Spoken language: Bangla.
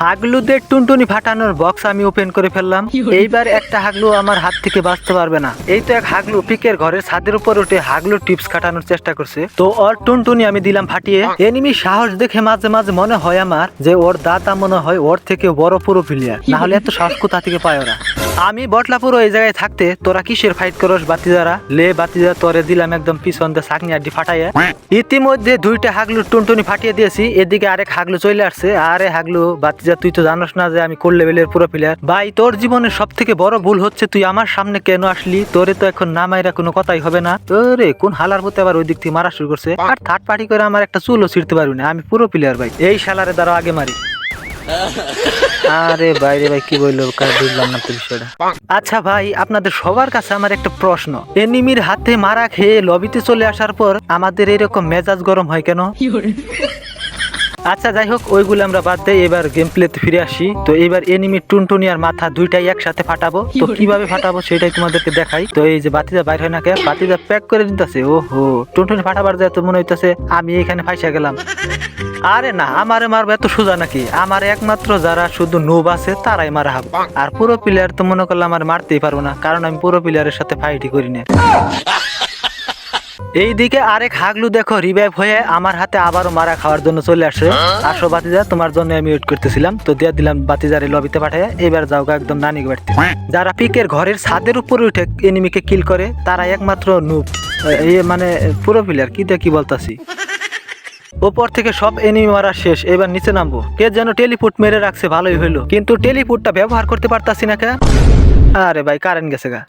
হাগলুদের টুনটুনি ফাটানোর বক্স আমি ওপেন করে ফেললাম। এইবার একটা হাগলু আমার হাত থেকে বাঁচতে পারবে না। এই তো এক হাগলু পিকের ঘরের ছাদের উপর উঠে হাগলু টিপস কাটানোর চেষ্টা করছে। তো ওর টুনটুনি আমি দিলাম ফাটিয়ে। এনিমি সাহস দেখে মাঝে মাঝে মনে হয় আমার যে ওর দাতা মনে হয় ওর থেকে বড় পুরো ফিলিয়া না হলে এত সাহস কোথা থেকে পায় ওরা? আমি বটলা পুরো এই জায়গায় থাকতে তোরা কিসের ফাইট করস বাতিজারা লে বাতিজা তোরে দিলাম একদম পিছন দিয়ে সাকনি আড্ডি ফাটাইয়া। ইতিমধ্যে দুইটা হাগলু টুনটুনি ফাটিয়ে দিয়েছি এদিকে আরেক হাগলু চলে আসছে। আরে হাগলু বাতিজা তুই তো জানোস না যে আমি কোল লেভেলের পুরো প্লেয়ার ভাই তোর জীবনের সব থেকে বড় ভুল হচ্ছে তুই আমার সামনে কেন আসলি? তোরে তো এখন নামাইরা কোনো কথাই হবে না। তোরে কোন হালার পথে আবার ওই দিক থেকে মারা শুরু করছে। আর থার্ড পার্টি করে আমার একটা চুলও ছিঁড়তে পারবি না আমি পুরো প্লেয়ার ভাই। এই শালারে দ্বারা আগে মারি। আরে বাইরে ভাই কি বলল? বুঝলাম না তো বিষয়টা। আচ্ছা ভাই আপনাদের সবার কাছে আমার একটা প্রশ্ন। এনিমির হাতে মারা খেয়ে লবিতে চলে আসার পর আমাদের এরকম মেজাজ গরম হয় কেন? আচ্ছা যাই হোক ওইগুলো আমরা বাদ দেই। এবার গেম প্লেতে ফিরে আসি। তো এবার এনিমি টুনটুনি আর মাথা দুইটাই একসাথে ফাটাবো। তো কীভাবে ফাটাবো সেটাই তোমাদেরকে দেখাই। তো এই যে বাতিদা বাইর হয় না কে বাতিদা প্যাক করে দিতেছে। ও হো টুনটুনি ফাটাবার যায় তো মনে হইতেছে আমি এখানে ফাইসা গেলাম। আরে না, আমারে মারবে এত সোজা নাকি? আমার একমাত্র যারা শুধু নোব আছে, তারাই মারা হবে। আর পুরো প্লেয়ার তো মনে করলে আমার মারতেই পারব না, কারণ আমি পুরো প্লেয়ারের সাথে ফাইটই করি না। এইদিকে আরেক হাগলু দেখো রিভাইভ হয়ে আমার হাতে আবারও মারা খাওয়ার জন্য চলে আসে। আসো বাতিজা, তোমার জন্য আমি ওয়েট করতেছিলাম। তো দিয়ে দিলাম বাতিজারে লবিতে পাঠায়, এবার যাও একদম নানি বাড়িতে। যারা পিকের ঘরের ছাদের উপরে উঠে এনিমিকে কিল করে, তারা একমাত্র এই মানে পুরো প্লেয়ার কি দিয়ে কি বলতাছি? ওপর থেকে সব এনিমি মারা শেষ, এবার নিচে নামবো। কে যেন টেলিপুট মেরে রাখছে, ভালোই হইল। কিন্তু টেলিপুটটা ব্যবহার করতে পারতাছি না কে? আরে ভাই কারেন্ট গেছে গা।